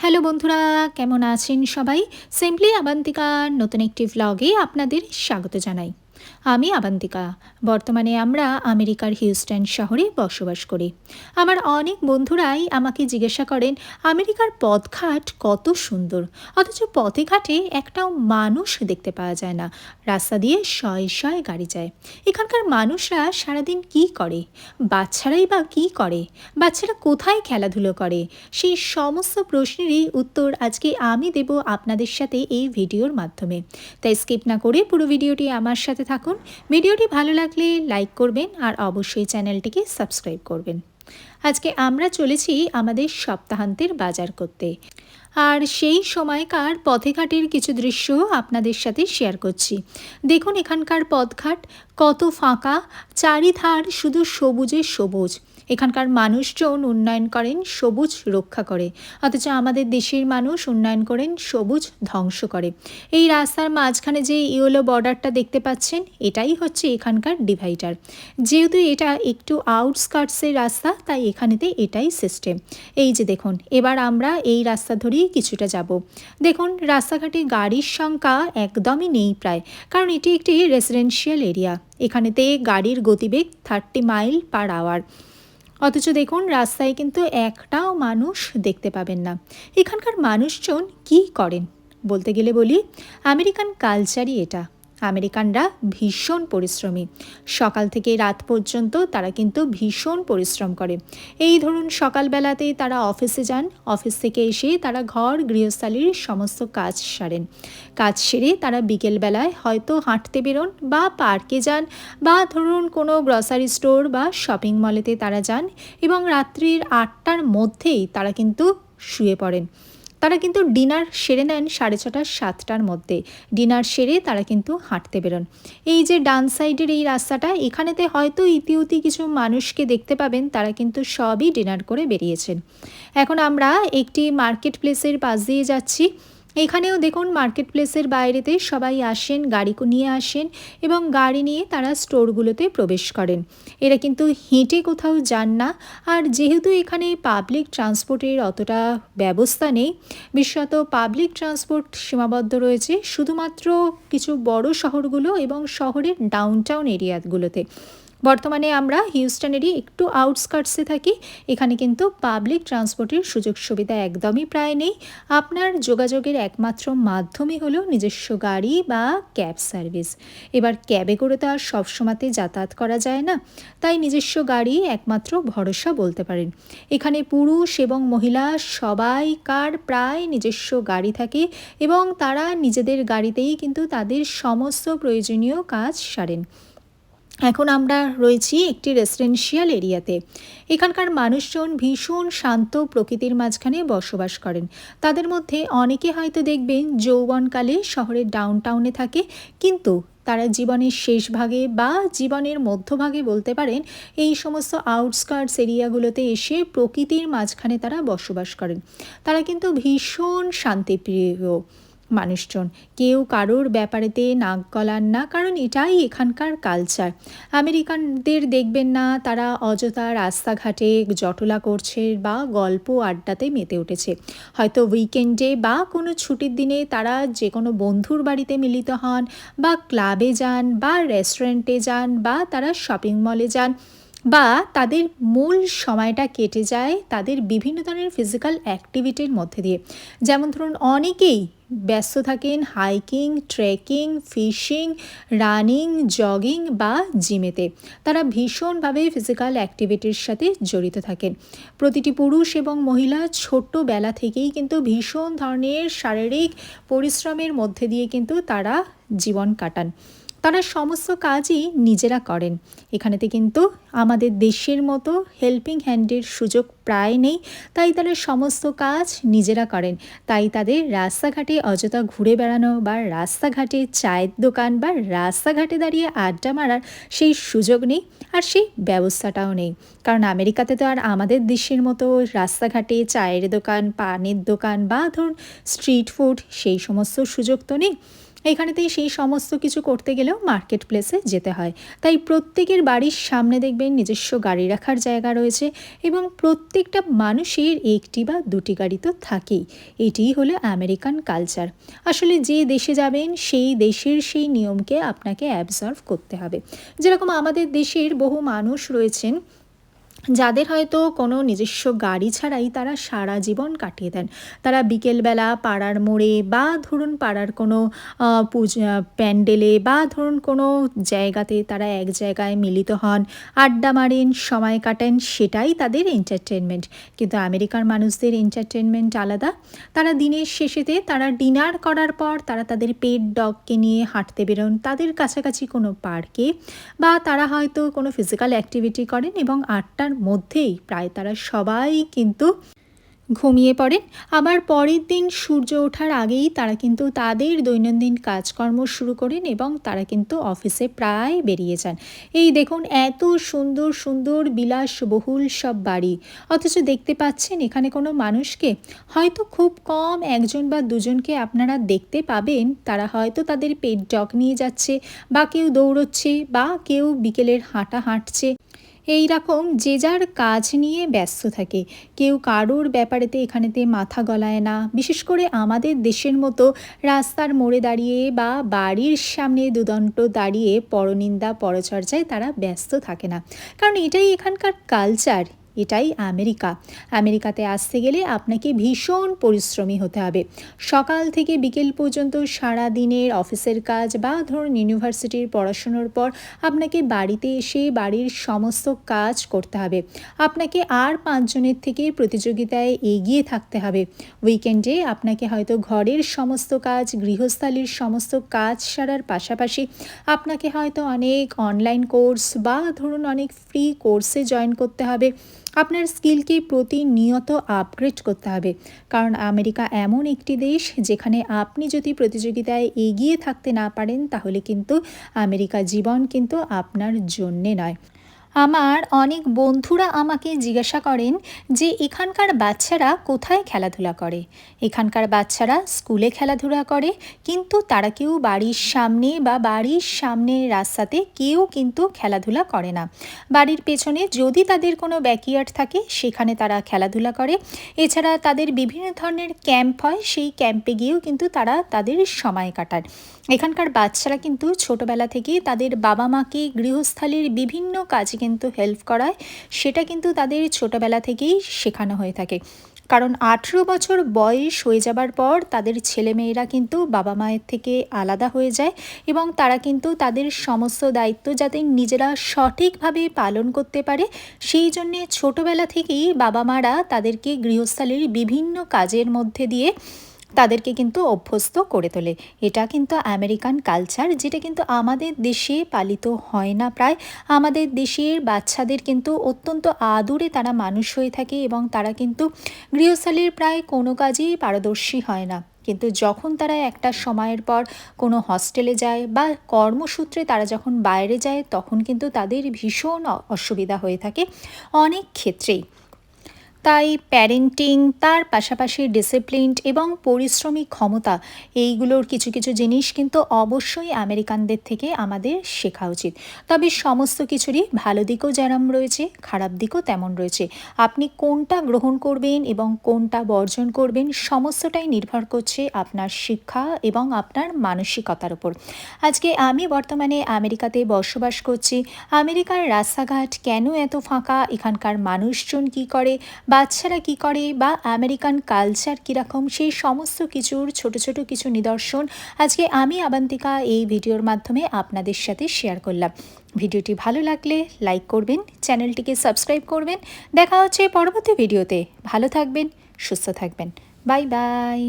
Hello বন্ধুরা কেমন আছেন সবাই? সিম্পলি আবান্তিকার নতুন একটি ভ্লগে আপনাদের স্বাগত জানাই। আমি আবান্তিকা। বর্তমানে আমরা আমেরিকার হিউস্টন শহরে বসবাস করি। আমার অনেক বন্ধুরাই আমাকে জিজ্ঞাসা করেন, আমেরিকার পথঘাট কত সুন্দর? অথচ পথে ঘাটে একটাও মানুষ দেখতে পাওয়া যায় না। রাস্তা দিয়ে শয়ে শয়ে গাড়ি যায়। এখানকার মানুষরা সারাদিন কি করে? বাচ্চারাই বা কি করে? বাচ্চারা কোথায় খেলাধুলো করে? সেই সমস্ত প্রশ্নেরই উত্তর আজকে আমি দেব আপনাদের সাথে এই ভিডিওর মাধ্যমে। তাই স্কিপ না করে পুরো ভিডিওটি আমার সাথে থাকুন। ভিডিওটি ভালো লাগলে লাইক করবেন আর অবশ্যই চ্যানেলটিকে সাবস্ক্রাইব করবেন। আজকে আমরা চলেছি আমাদের সপ্তাহান্তের বাজার করতে। আর সেই সময়কার পথেঘাটের কিছু দৃশ্য আপনাদের সাথে শেয়ার করছি। দেখুন এখানকার পথঘাট কত ফাঁকা, চারিধার শুধু সবুজে সবুজ। এখানকার মানুষজন উন্নয়ন করেন, সবুজ রক্ষা করে। অথচ আমাদের দেশের মানুষ উন্নয়ন করেন, সবুজ ধ্বংস করে। এই রাস্তার মাঝখানে যে ইয়েলো বর্ডারটা দেখতে পাচ্ছেন, এটাই হচ্ছে এখানকার ডিভাইডার। যেহেতু এটা একটু আউটস্কার্টসের রাস্তা, তাই এখানেতে এটাই সিস্টেম। এই যে দেখুন, এবার আমরা এই রাস্তা ধরেই কিছুটা যাব। দেখুন, রাস্তাঘাটে গাড়ির সংখ্যা একদমই নেই প্রায়, কারণ এটি একটি রেসিডেন্সিয়াল এরিয়া এখানেতে গাড়ির গতিবেগ থার্টি মাইল পার আওয়ার অথচ দেখুন, রাস্তায় কিন্তু একটাও মানুষ দেখতে পাবেন না। এখানকার মানুষজন কি করেন? বলতে গেলে বলি, আমেরিকান কালচারই এটা। আমেরিকানরা ভীষণ পরিশ্রমী। সকাল থেকে রাত পর্যন্ত তারা কিন্তু ভীষণ পরিশ্রম করে। এই ধরুন সকালবেলাতে তারা অফিসে যান। অফিস থেকে এসে তারা ঘর, গৃহস্থালির সমস্ত কাজ সারেন। কাজ সেরে তারা বিকেলবেলায় হয়তো হাঁটতে বেরোন বা পার্কে যান বা ধরুন, কোনো গ্রসারি স্টোর বা শপিং মলেতে তারা যান এবং রাত্রির আটটার মধ্যেই তারা কিন্তু শুয়ে পড়েন। তারা কিন্তু ডিনার সেরে নেন সাড়ে ছটা, সাতটার মধ্যে। ডিনার সেরে তারা কিন্তু হাঁটতে বেরোন। এই যে ডান সাইডের এই রাস্তাটা, এখানেতে হয়তো ইতিউতি কিছু মানুষকে দেখতে পাবেন, তারা কিন্তু সবই ডিনার করে বেরিয়েছেন। এখন আমরা একটি মার্কেট প্লেসের পাশ দিয়ে যাচ্ছি। এখানেও দেখুন মার্কেট প্লেসের বাইরেতে সবাই আসেন, গাড়ি নিয়ে আসেন এবং গাড়ি নিয়ে তারা স্টোরগুলোতে প্রবেশ করেন। এরা কিন্তু হেঁটে কোথাও যান না। আর যেহেতু এখানে পাবলিক ট্রান্সপোর্টের অতটা ব্যবস্থা নেই, বিশেষত পাবলিক ট্রান্সপোর্ট সীমাবদ্ধ রয়েছে শুধুমাত্র কিছু বড় শহরগুলো এবং শহরের ডাউনটাউন এরিয়াগুলোতে বর্তমানে আমরা হিউস্টনেরই একটু আউটস্কার্টসে থাকি, এখানে কিন্তু পাবলিক ট্রান্সপোর্টের সুযোগ সুবিধা একদমই প্রায় নেই। আপনার যোগাযোগের একমাত্র মাধ্যমই হলো নিজস্ব গাড়ি বা ক্যাব সার্ভিস এবার ক্যাবে করে তো আর সবসময়তে যাতায়াত করা যায় না, তাই নিজস্ব গাড়ি একমাত্র ভরসা বলতে পারেন। এখানে পুরুষ এবং মহিলা সবাইকার প্রায় নিজস্ব গাড়ি থাকে এবং তারা নিজেদের গাড়িতেই কিন্তু তাদের সমস্ত প্রয়োজনীয় কাজ সারেন। এখন আমরা রয়েছি একটি রেসিডেন্সিয়াল এরিয়াতে। এখানকার মানুষজন ভীষণ শান্ত প্রকৃতির মাঝখানে বসবাস করেন। তাদের মধ্যে অনেকে হয়তো দেখবেন যৌবনকালে শহরের ডাউনটাউনে থাকে, কিন্তু তারা জীবনের শেষ ভাগে বা জীবনের মধ্যভাগে বলতে পারেন এই সমস্ত আউটস্কার্টস এরিয়াগুলোতে এসে প্রকৃতির মাঝখানে তারা বসবাস করেন। তারা কিন্তু ভীষণ শান্তিপ্রিয়। মানুষজন। কেউ কারোর ব্যাপারেতে নাক গলান না, কারণ এটাই এখানকার কালচার আমেরিকানদের দেখবেন না, তারা অযথা রাস্তাঘাটে জটলা করছে বা গল্প আড্ডাতে মেতে উঠেছে। হয়তো উইকেন্ডে বা কোনো ছুটির দিনে তারা যে কোনো বন্ধুর বাড়িতে মিলিত হন বা ক্লাবে যান বা রেস্টুরেন্টে যান বা তারা শপিং মলে যান। বা তাদের মূল সময়টা কেটে যায় তাদের বিভিন্ন ধরনের ফিজিক্যাল অ্যাক্টিভিটির মধ্যে দিয়ে। যেমন ধরুন, অনেকেই ব্যস্ত থাকেন hiking trekking fishing running jogging বা জিমেতে তারা ভীষণভাবে ফিজিক্যাল অ্যাক্টিভিটির সাথে জড়িত থাকেন। প্রতিটি পুরুষ এবং মহিলা ছোট্টবেলা থেকেই কিন্তু ভীষণ ধরনের শারীরিক পরিশ্রমের মধ্যে দিয়ে কিন্তু তারা জীবন কাটান। তারা সমস্ত কাজই নিজেরা করেন। এখানেতে কিন্তু আমাদের দেশের মতো হেল্পিং হ্যান্ডের সুযোগ প্রায় নেই, তাই তারা সমস্ত কাজ নিজেরা করেন। তাই তাদের রাস্তাঘাটে অযথা ঘুরে বেড়ানো বা রাস্তাঘাটে চায়ের দোকান বা রাস্তাঘাটে দাঁড়িয়ে আড্ডা মারার সেই সুযোগ নেই আর সেই ব্যবস্থাটাও নেই। কারণ আমেরিকাতে তো আর আমাদের দেশের মতো রাস্তাঘাটে চায়ের দোকান, পানের দোকান বা ধরুন স্ট্রিট ফুড সেই সমস্ত সুযোগ তো নেই। এখানেতেই সেই সমস্ত কিছু করতে গেলেও মার্কেট প্লেসে যেতে হয়। তাই প্রত্যেকের বাড়ির সামনে দেখবেন নিজস্ব গাড়ি রাখার জায়গা রয়েছে এবং প্রত্যেকটা মানুষের একটি বা দুটি গাড়ি তো থাকেই। এটিই হলো আমেরিকান কালচার। আসলে যে দেশে যাবেন, সেই দেশের সেই নিয়মকে আপনাকে অ্যাবজর্ভ করতে হবে। যেরকম আমাদের দেশের বহু মানুষ রয়েছেন যাদের হয়তো কোনো নিজস্ব গাড়ি ছাড়াই তারা সারা জীবন কাটিয়ে দেন। তারা বিকেলবেলা পাড়ার মোড়ে বা ধরুন পাড়ার কোনো পূজা প্যান্ডেলে বা ধরুন কোনো জায়গাতে তারা এক জায়গায় মিলিত হন, আড্ডা মারেন, সময় কাটেন, সেটাই তাদের এন্টারটেনমেন্ট কিন্তু আমেরিকার মানুষদের এন্টারটেনমেন্ট আলাদা। তারা দিনের শেষেতে তারা ডিনার করার পর তারা তাদের পেট ডগকে নিয়ে হাঁটতে বেরোন তাদের কাছাকাছি কোনো পার্কে বা তারা হয়তো কোনো ফিজিক্যাল অ্যাক্টিভিটি করেন এবং আটটার মধ্যেই প্রায় তারা সবাই কিন্তু ঘুমিয়ে পড়েন। আবার পরের দিন সূর্য ওঠার আগেই তারা কিন্তু তাদের দৈনন্দিন কাজকর্ম শুরু করেন এবং তারা কিন্তু অফিসে প্রায় বেরিয়ে যান। এই দেখুন, এত সুন্দর সুন্দর, বিলাসবহুল সব বাড়ি। অথচ দেখতে পাচ্ছেন, এখানে কোনো মানুষকে হয়তো খুব কম একজন বা দুজনকে আপনারা দেখতে পাবেন। তারা হয়তো তাদের পেট ডগ নিয়ে যাচ্ছে বা কেউ দৌড়চ্ছে বা কেউ বিকেলের হাঁটা হাঁটছে। এই রকম যে যার কাজ নিয়ে ব্যস্ত থাকে। কেউ কারোর ব্যাপারেতে এখানেতে মাথা গলায় না। বিশেষ করে আমাদের দেশের মতো রাস্তার মোড়ে দাঁড়িয়ে বা বাড়ির সামনে দুদণ্ড দাঁড়িয়ে পরনিন্দা, পরচর্যায় তারা ব্যস্ত থাকে না। কারণ এটাই এখানকার কালচার এটাই আমেরিকা। আমেরিকাতে আসতে গেলে আপনাকে ভীষণ পরিশ্রমী হতে হবে। সকাল থেকে বিকেল পর্যন্ত সারা দিনের অফিসের কাজ বা ধরুন ইউনিভার্সিটির পড়াশুনোর পর আপনাকে বাড়িতে এসে বাড়ির সমস্ত কাজ করতে হবে। আপনাকে আর পাঁচজনের থেকে প্রতিযোগিতায় এগিয়ে থাকতে হবে। উইকেন্ডে আপনাকে হয়তো ঘরের সমস্ত কাজ, গৃহস্থালির সমস্ত কাজ সারার পাশাপাশি আপনাকে হয়তো অনেক অনলাইন কোর্স বা ধরুন অনেক ফ্রি কোর্সে জয়েন করতে হবে। আপনার স্কিলকে প্রতিনিয়ত আপগ্রেড করতে হবে। কারণ আমেরিকা এমন একটি দেশ যেখানে আপনি যদি প্রতিযোগিতায় এগিয়ে থাকতে না পারেন, তাহলে কিন্তু আমেরিকা জীবন কিন্তু আপনার জন্যে নয়। আমার অনেক বন্ধুরা আমাকে জিজ্ঞাসা করেন যে এখানকার বাচ্চারা কোথায় খেলাধুলা করে? এখানকার বাচ্চারা স্কুলে খেলাধুলা করে, কিন্তু তারা কেউ বাড়ির সামনে বা বাড়ির সামনে রাস্তাতে কেউ কিন্তু খেলাধুলা করে না। বাড়ির পেছনে যদি তাদের কোনো ব্যাকইয়ার্ড থাকে, সেখানে তারা খেলাধুলা করে। এছাড়া তাদের বিভিন্ন ধরনের ক্যাম্প হয়, সেই ক্যাম্পে গিয়েও কিন্তু তারা তাদের সময় কাটান এখানকার বাচ্চারা কিন্তু ছোটোবেলা থেকে তাদের বাবা মাকে গৃহস্থালির বিভিন্ন কাজে কিন্তু হেল্প করায়, সেটা কিন্তু তাদের ছোটোবেলা থেকেই শেখানো হয়ে থাকে। কারণ আঠেরো বছর বয়স হয়ে যাবার পর তাদের ছেলেমেয়েরা কিন্তু বাবা মায়ের থেকে আলাদা হয়ে যায় এবং তারা কিন্তু তাদের সমস্ত দায়িত্ব যাতে নিজেরা সঠিকভাবে পালন করতে পারে, সেই জন্যে ছোটোবেলা থেকেই বাবা মারা তাদেরকে গৃহস্থালির বিভিন্ন কাজের মধ্যে দিয়ে তাদেরকে কিন্তু অভ্যস্ত করে তোলে। এটা কিন্তু আমেরিকান কালচার যেটা কিন্তু আমাদের দেশে পালিত হয় না প্রায়। আমাদের দেশের বাচ্চাদের কিন্তু অত্যন্ত আদুরে তারা মানুষ হয়ে থাকে এবং তারা কিন্তু গৃহস্থালির প্রায় কোনো কাজেই পারদর্শী হয় না। কিন্তু যখন তারা একটা সময়ের পর কোনো হস্টেলে যায় বা কর্মসূত্রে তারা যখন বাইরে যায়, তখন কিন্তু তাদের ভীষণ অসুবিধা হয়ে থাকে অনেক ক্ষেত্রেই। তাই প্যারেন্টিং তার পাশাপাশি ডিসিপ্লিন এবং পরিশ্রমিক ক্ষমতা, এইগুলোর কিছু কিছু জিনিস কিন্তু অবশ্যই আমেরিকানদের থেকে আমাদের শেখা উচিত। তবে সমস্ত কিছুরই ভালো দিকও যেরম রয়েছে, খারাপ দিকও তেমন রয়েছে। আপনি কোনটা গ্রহণ করবেন এবং কোনটা বর্জন করবেন, সমস্তটাই নির্ভর করছে আপনার শিক্ষা এবং আপনার মানসিকতার উপর। আজকে আমি বর্তমানে আমেরিকাতে বসবাস করছি। আমেরিকার রাস্তাঘাট কেন এত ফাঁকা? এখানকার মানুষজন কি করে? বাচ্চারা কি করে বা আমেরিকান কালচার কীরকম, সেই সমস্ত কিছুর ছোট ছোট কিছু নিদর্শন আজকে আমি, আবান্তিকা, এই ভিডিওর মাধ্যমে আপনাদের সাথে শেয়ার করলাম। ভিডিওটি ভালো লাগলে লাইক করবেন, চ্যানেলটিকে সাবস্ক্রাইব করবেন। দেখা হচ্ছে পরবর্তী ভিডিওতে। ভালো থাকবেন, সুস্থ থাকবেন। Bye bye.